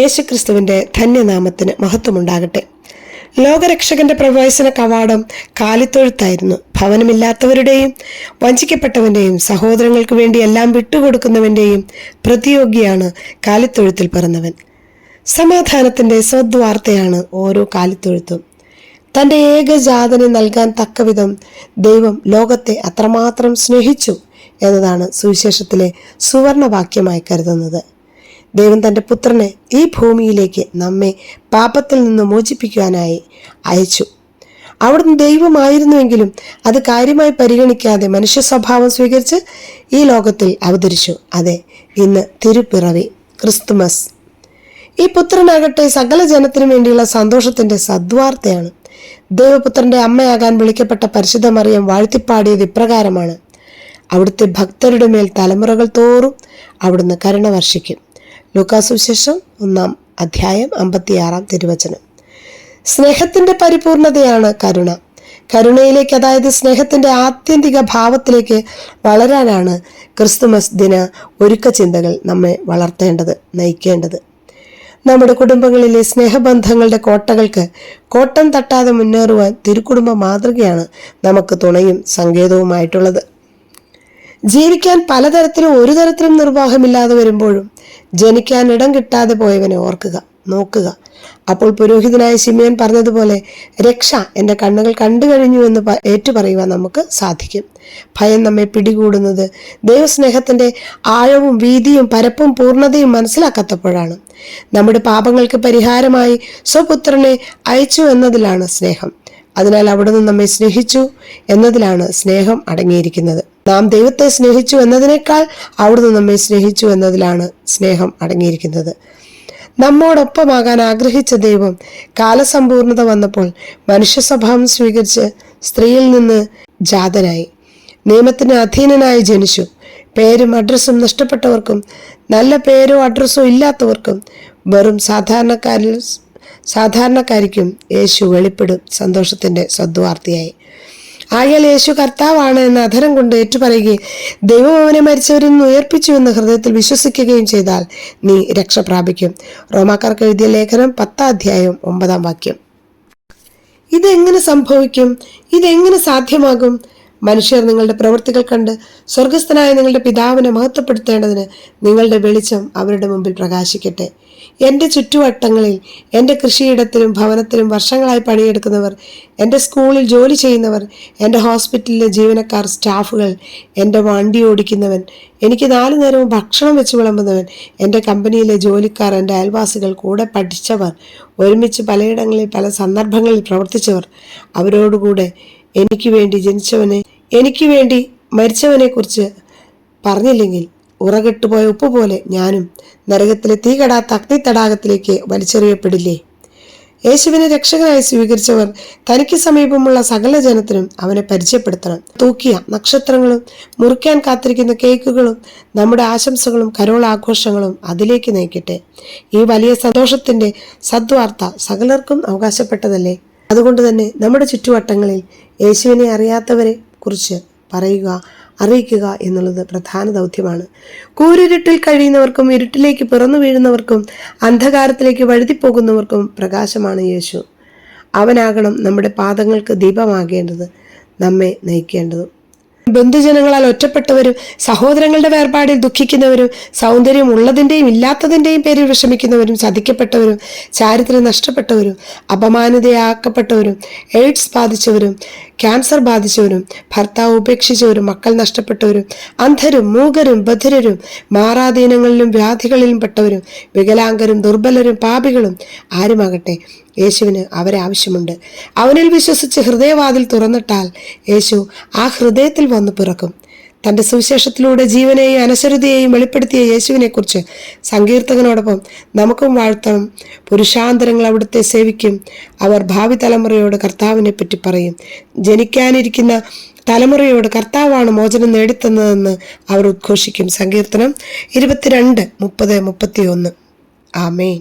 യേശുക്രിസ്തുവിന്റെ ധന്യനാമത്തിന് മഹത്വമുണ്ടാകട്ടെ. ലോകരക്ഷകന്റെ പ്രവേശന കവാടം കാലിത്തൊഴുത്തായിരുന്നു. ഭവനമില്ലാത്തവരുടെയും വഞ്ചിക്കപ്പെട്ടവന്റെയും സഹോദരങ്ങൾക്ക് വേണ്ടി എല്ലാം വിട്ടുകൊടുക്കുന്നവന്റെയും പ്രതിയോഗിയാണ് കാലിത്തൊഴുത്തിൽ പിറന്നവൻ. സമാധാനത്തിന്റെ സദ്വാർത്തയാണ് ഓരോ കാലിത്തൊഴുത്തും. തന്റെ ഏകജാതനെ നൽകാൻ തക്കവിധം ദൈവം ലോകത്തെ അത്രമാത്രം സ്നേഹിച്ചു എന്നതാണ് സുവിശേഷത്തിലെ സുവർണവാക്യമായി കരുതുന്നത്. ദൈവം തന്റെ പുത്രനെ ഈ ഭൂമിയിലേക്ക് നമ്മെ പാപത്തിൽ നിന്ന് മോചിപ്പിക്കുവാനായി അയച്ചു. അവിടുന്ന് ദൈവമായിരുന്നുവെങ്കിലും അത് കാര്യമായി പരിഗണിക്കാതെ മനുഷ്യ സ്വഭാവം സ്വീകരിച്ച് ഈ ലോകത്തിൽ അവതരിച്ചു. അതെ ഇന്ന് തിരുപ്പിറവി ക്രിസ്തുമസ്. ഈ പുത്രനാകട്ടെ സകല ജനത്തിനു വേണ്ടിയുള്ള സന്തോഷത്തിന്റെ സദ്വാർത്തയാണ്. ദൈവപുത്രന്റെ അമ്മയാകാൻ വിളിക്കപ്പെട്ട പരിശുദ്ധ മറിയം വാഴ്ത്തിപ്പാടിയത് ഇപ്രകാരമാണ്. അവിടുത്തെ ഭക്തരുടെ മേൽ തലമുറകൾ തോറും അവിടുന്ന് കരുണ വർഷിക്കും. ലൂക്കാസുശേഷം ഒന്നാം അധ്യായം അമ്പത്തിയാറാം തിരുവചനം. സ്നേഹത്തിന്റെ പരിപൂർണതയാണ് കരുണ. കരുണയിലേക്ക് അതായത് സ്നേഹത്തിന്റെ ആത്യന്തിക ഭാവത്തിലേക്ക് വളരാനാണ് ക്രിസ്തുമസ് ദിന ഒരുക്ക ചിന്തകൾ നമ്മെ വളർത്തേണ്ടത് നയിക്കേണ്ടത്. നമ്മുടെ കുടുംബങ്ങളിലെ സ്നേഹബന്ധങ്ങളുടെ കോട്ടകൾക്ക് കോട്ടം തട്ടാതെ മുന്നേറുവാൻ തിരുക്കുടുംബ മാതൃകയാണ് നമുക്ക് തുണയും സങ്കേതവുമായിട്ടുള്ളത്. ജീവിക്കാൻ പലതരത്തിലും ഒരു തരത്തിലും നിർവാഹമില്ലാതെ വരുമ്പോഴും ജനിക്കാൻ ഇടം കിട്ടാതെ പോയവനെ ഓർക്കുക നോക്കുക. അപ്പോൾ പുരോഹിതനായ സിമിയൻ പറഞ്ഞതുപോലെ രക്ഷ എന്റെ കണ്ണുകൾ കണ്ടു കഴിഞ്ഞു എന്ന് ഏറ്റുപറയുവാൻ നമുക്ക് സാധിക്കും. ഭയം നമ്മെ പിടികൂടുന്നത് ദൈവസ്നേഹത്തിന്റെ ആഴവും വീതിയും പരപ്പും പൂർണതയും മനസ്സിലാക്കാത്തപ്പോഴാണ്. നമ്മുടെ പാപങ്ങൾക്ക് പരിഹാരമായി സ്വപുത്രനെ അയച്ചു എന്നതിലാണ് സ്നേഹം. അതിനാൽ അവിടുന്ന് നമ്മെ സ്നേഹിച്ചു എന്നതിലാണ് സ്നേഹം അടങ്ങിയിരിക്കുന്നത്. നാം ദൈവത്തെ സ്നേഹിച്ചു എന്നതിനേക്കാൾ അവിടുന്ന് നമ്മെ സ്നേഹിച്ചു എന്നതിലാണ് സ്നേഹം അടങ്ങിയിരിക്കുന്നത്. നമ്മോടൊപ്പമാകാൻ ആഗ്രഹിച്ച ദൈവം കാലസമ്പൂർണത വന്നപ്പോൾ മനുഷ്യ സ്വഭാവം സ്വീകരിച്ച് സ്ത്രീയിൽ നിന്ന് ജാതനായി. നിയമത്തിന് അധീനനായി ജനിച്ചു. പേരും അഡ്രസ്സും നഷ്ടപ്പെട്ടവർക്കും നല്ല പേരോ അഡ്രസ്സോ ഇല്ലാത്തവർക്കും വെറും സാധാരണക്കാരിൽ സാധാരണക്കാരിക്കും യേശു വെളിപ്പെടും സന്തോഷത്തിന്റെ സദ്വാർത്തയായി. ആയാൽ യേശു കർത്താവാണ് എന്ന് അധരം കൊണ്ട് ഏറ്റുപറയുകയും ദൈവം അവനെ മരിച്ചവരിൽ നിന്ന് ഉയർപ്പിച്ചു എന്ന് ഹൃദയത്തിൽ വിശ്വസിക്കുകയും ചെയ്താൽ നീ രക്ഷ പ്രാപിക്കും. റോമാക്കാർക്ക് എഴുതിയ ലേഖനം പത്താം അധ്യായം ഒമ്പതാം വാക്യം. ഇതെങ്ങനെ സംഭവിക്കും? ഇതെങ്ങനെ സാധ്യമാകും? മനുഷ്യർ നിങ്ങളുടെ പ്രവൃത്തികൾ കണ്ട് സ്വർഗസ്ഥനായ നിങ്ങളുടെ പിതാവിനെ മഹത്വപ്പെടുത്തേണ്ടതിന് നിങ്ങളുടെ വെളിച്ചം അവരുടെ മുമ്പിൽ പ്രകാശിക്കട്ടെ. എന്റെ ചുറ്റുവട്ടങ്ങളിൽ എന്റെ കൃഷിയിടത്തിലും ഭവനത്തിലും വർഷങ്ങളായി പണിയെടുക്കുന്നവർ എന്റെ സ്കൂളിൽ ജോലി ചെയ്യുന്നവർ എന്റെ ഹോസ്പിറ്റലിലെ ജീവനക്കാർ സ്റ്റാഫുകൾ എന്റെ വണ്ടി ഓടിക്കുന്നവൻ എനിക്ക് നാലു നേരവും ഭക്ഷണം വെച്ച് വിളമ്പുന്നവൻ എന്റെ കമ്പനിയിലെ ജോലിക്കാർ എന്റെ അയൽവാസികൾ കൂടെ പഠിച്ചവർ ഒരുമിച്ച് പലയിടങ്ങളിൽ പല സന്ദർഭങ്ങളിൽ പ്രവർത്തിച്ചവർ അവരോടുകൂടെ എനിക്ക് വേണ്ടി ജനിച്ചവനെ എനിക്ക് വേണ്ടി മരിച്ചവനെ കുറിച്ച് പറഞ്ഞില്ലെങ്കിൽ ഉറകെട്ടുപോയ ഉപ്പ് പോലെ ഞാനും നരകത്തിലെ തീ കടാത്ത അഗ്നി തടാകത്തിലേക്ക് വലിച്ചെറിയപ്പെടില്ലേ? യേശുവിനെ രക്ഷകനായി സ്വീകരിച്ചവർ തനിക്ക് സമീപമുള്ള സകല ജനത്തിനും അവനെ പരിചയപ്പെടുത്തണം. തൂക്കിയ നക്ഷത്രങ്ങളും മുറിക്കാൻ കാത്തിരിക്കുന്ന കേക്കുകളും നമ്മുടെ ആശംസകളും കരോളാഘോഷങ്ങളും അതിലേക്ക് നയിക്കട്ടെ. ഈ വലിയ സന്തോഷത്തിന്റെ സദ്വാർത്ത സകലർക്കും അവകാശപ്പെട്ടതല്ലേ? അതുകൊണ്ട് തന്നെ നമ്മുടെ ചുറ്റുവട്ടങ്ങളിൽ യേശുവിനെ അറിയാത്തവരെ കുറിച്ച് പറയുക അറിയിക്കുക എന്നുള്ളത് പ്രധാന ദൗത്യമാണ്. കൂരിരുട്ടിൽ കഴിയുന്നവർക്കും ഇരുട്ടിലേക്ക് പിറന്നു വീഴുന്നവർക്കും അന്ധകാരത്തിലേക്ക് വഴുതിപ്പോകുന്നവർക്കും പ്രകാശമാണ് യേശു. അവനാകണം നമ്മുടെ പാദങ്ങൾക്ക് ദീപമാകേണ്ടത് നമ്മെ നയിക്കേണ്ടതും. ബന്ധുജനങ്ങളാൽ ഒറ്റപ്പെട്ടവരും സഹോദരങ്ങളുടെ വേർപാടിൽ ദുഃഖിക്കുന്നവരും സൗന്ദര്യം ഉള്ളതിന്റെയും ഇല്ലാത്തതിന്റെയും പേരിൽ വിഷമിക്കുന്നവരും ചതിക്കപ്പെട്ടവരും ചാരിത്രം നഷ്ടപ്പെട്ടവരും അപമാനിതയാക്കപ്പെട്ടവരും എയ്ഡ്സ് ബാധിച്ചവരും ക്യാൻസർ ബാധിച്ചവരും ഭർത്താവ് ഉപേക്ഷിച്ചവരും മക്കൾ നഷ്ടപ്പെട്ടവരും അന്ധരും മൂകരും ബധിരരും മാറാധീനങ്ങളിലും വ്യാധികളിലും പെട്ടവരും വികലാംഗരും ദുർബലരും പാപികളും ആരുമാകട്ടെ? യേശുവിന് അവരെ ആവശ്യമുണ്ട്. അവനിൽ വിശ്വസിച്ച് ഹൃദയവാതിൽ തുറന്നിട്ടാൽ യേശു ആ ഹൃദയത്തിൽ വന്നു പിറക്കും. തന്റെ സുവിശേഷത്തിലൂടെ ജീവനെയും അനശ്വരതയെയും വെളിപ്പെടുത്തിയ യേശുവിനെക്കുറിച്ച് സങ്കീർത്തകനോടൊപ്പം നമുക്കും വാഴ്ത്തണം. പുരുഷാന്തരങ്ങൾ അവിടുത്തെ സേവിക്കും. അവർ ഭാവി തലമുറയോട് കർത്താവിനെ പറ്റി പറയും. ജനിക്കാനിരിക്കുന്ന തലമുറയോട് കർത്താവാണ് മോചനം നേടിത്തന്നതെന്ന് അവർ ഉദ്ഘോഷിക്കും. സങ്കീർത്തനം ഇരുപത്തിരണ്ട് മുപ്പത് മുപ്പത്തി ഒന്ന് ആമേൻ.